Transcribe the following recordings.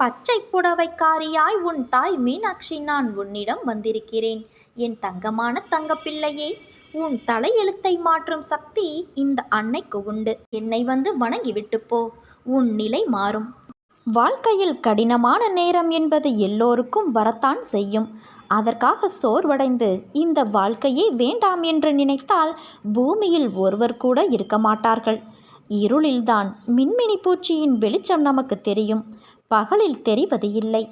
பச்சை புடவைக்காரியாய் உன் தாய் மீனாட்சி நான் உன்னிடம் வந்திருக்கிறேன். என் தங்கமான தங்கப்பிள்ளையே உன் தலையெழுத்தை மாற்றும் சக்தி இந்த அன்னைக்கு உண்டு. என்னை வந்து வணங்கிவிட்டு போ உன் நிலை மாறும். வாழ்க்கையில் கடினமான நேரம் என்பது எல்லோருக்கும் வரத்தான் செய்யும். அதற்காக சோர்வடைந்து இந்த வாழ்க்கையே வேண்டாம் என்று நினைத்தால் பூமியில் ஒருவர் கூட இருக்க மாட்டார்கள். இருளில்தான் மின்மினி பூச்சியின் வெளிச்சம் நமக்கு தெரியும். பகலில் தெரிவது இல்லை.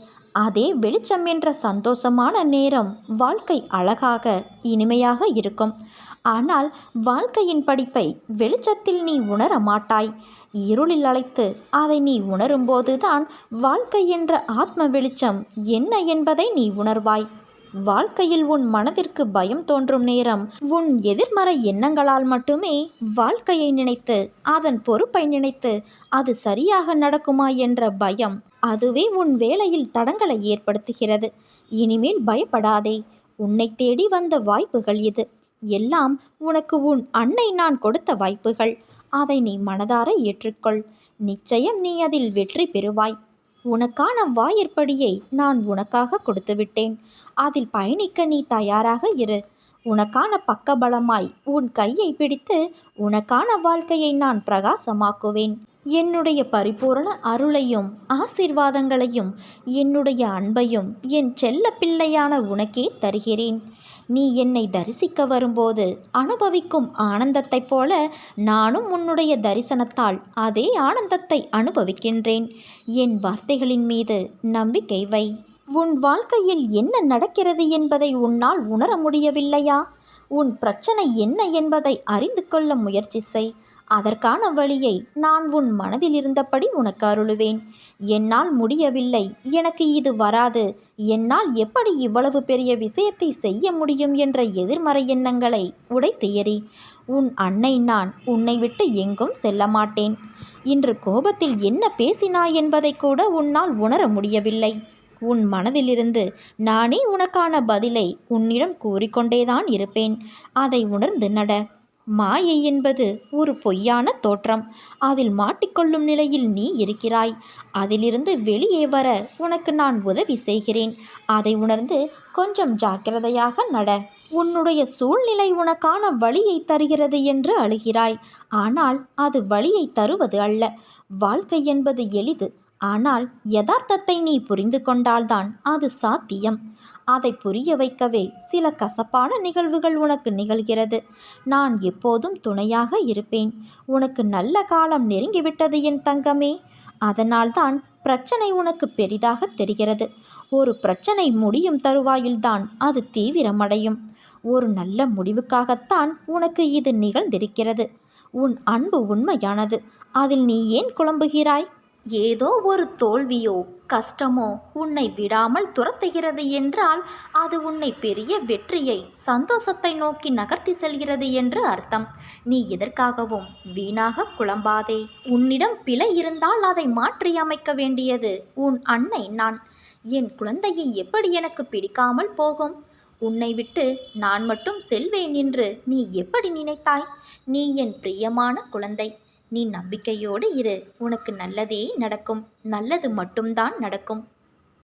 அதே வெளிச்சம் என்ற சந்தோஷமான நேரம் வாழ்க்கை அழகாக இனிமையாக இருக்கும். ஆனால் வாழ்க்கையின் படிப்பை வெளிச்சத்தில் நீ உணர மாட்டாய். இருளில் அழைத்து அதை நீ உணரும்போதுதான் வாழ்க்கை என்ற ஆத்ம வெளிச்சம் என்ன என்பதை நீ உணர்வாய். வாழ்க்கையில் உன் மனதிற்கு பயம் தோன்றும் நேரம். உன் எதிர்மறை எண்ணங்களால் மட்டுமே வாழ்க்கையை நினைத்து அதன் பொறுப்பை நினைத்து அது சரியாக நடக்குமா என்ற பயம் அதுவே உன் வேலையில் தடங்களை ஏற்படுத்துகிறது. இனிமேல் பயப்படாதே. உன்னை தேடி வந்த வாய்ப்புகள் இது. எல்லாம் உனக்கு உன் அன்னை நான் கொடுத்த வாய்ப்புகள். அதை நீ மனதார ஏற்றுக்கொள். நிச்சயம் நீ அதில் வெற்றி பெறுவாய். உனக்கான வாயிற்படியை நான் உனக்காக கொடுத்துவிட்டேன். அதில் பயணிக்க நீ தயாராக இரு. உனக்கான பக்கபலமாய் உன் கையை பிடித்து உனக்கான வாழ்க்கையை நான் பிரகாசமாக்குவேன். என்னுடைய பரிபூரண அருளையும் ஆசீர்வாதங்களையும் என்னுடைய அன்பையும் என் செல்ல பிள்ளையான உனக்கே தருகிறேன். நீ என்னை தரிசிக்க வரும்போது அனுபவிக்கும் ஆனந்தத்தைப் போல நானும் உன்னுடைய தரிசனத்தால் அதே ஆனந்தத்தை அனுபவிக்கின்றேன். என் வார்த்தைகளின் மீது நம்பிக்கை வை. உன் வாழ்க்கையில் என்ன நடக்கிறது என்பதை உன்னால் உணர முடியவில்லையா? உன் பிரச்சனை என்ன என்பதை அறிந்து கொள்ள முயற்சி செய். அதற்கான வழியை நான் உன் மனதில் இருந்தபடி உனக்கு அருளுவேன். என்னால் முடியவில்லை. எனக்கு இது வராது. என்னால் எப்படி இவ்வளவு பெரிய விஷயத்தை செய்ய முடியும் என்ற எதிர்மறை எண்ணங்களை உடைத்து எறி உன் அன்னை நான் உன்னை விட்டு எங்கும் செல்ல மாட்டேன். இன்று கோபத்தில் என்ன பேசினாய் என்பதை கூட உன்னால் உணர முடியவில்லை. உன் மனதிலிருந்து நானே உனக்கான பதிலை உன்னிடம் கூறிக்கொண்டேதான் இருப்பேன். அதை உணர்ந்து நட. மாயை என்பது ஒரு பொய்யான தோற்றம். அதில் மாட்டிக்கொள்ளும் நிலையில் நீ இருக்கிறாய். அதிலிருந்து வெளியே வர உனக்கு நான் உதவி செய்கிறேன். அதை உணர்ந்து கொஞ்சம் ஜாக்கிரதையாக நட. உன்னுடைய சூழ்நிலை உனக்கான வழியை தருகிறது என்று அழுகிறாய். ஆனால் அது வழியை தருவது அல்ல. வாழ்க்கை என்பது எளிது. ஆனால் யதார்த்தத்தை நீ புரிந்து கொண்டால்தான் அது சாத்தியம். அதை புரிய வைக்கவே சில கசப்பான நிகழ்வுகள் உனக்கு நிகழ்கிறது. நான் எப்போதும் துணையாக இருப்பேன். உனக்கு நல்ல காலம் நெருங்கிவிட்டது என் தங்கமே. அதனால்தான் பிரச்சனை உனக்கு பெரிதாக தெரிகிறது. ஒரு பிரச்சனை முடியும் தருவாயில்தான் அது தீவிரமடையும். ஒரு நல்ல முடிவுக்காகத்தான் உனக்கு இது நிகழ்ந்திருக்கிறது. உன் அன்பு உண்மையானது. அதில் நீ ஏன் குழம்புகிறாய்? ஏதோ ஒரு தோல்வியோ கஷ்டமோ உன்னை விடாமல் துரத்துகிறது என்றால் அது உன்னை பெரிய வெற்றியை சந்தோஷத்தை நோக்கி நகர்த்தி செல்கிறது என்று அர்த்தம். நீ எதற்காகவும் வீணாக குழம்பாதே. உன்னிடம் பிழை இருந்தால் அதை மாற்றி அமைக்க வேண்டியது உன் அன்னை நான். என் குழந்தையை எப்படி எனக்கு பிடிக்காமல் போகும்? உன்னை விட்டு நான் மட்டும் செல்வேன் என்று நீ எப்படி நினைத்தாய்? நீ என் பிரியமான குழந்தை. நீ நம்பிக்கையோடு இரு. உனக்கு நல்லதே நடக்கும். நல்லது மட்டும்தான் நடக்கும்.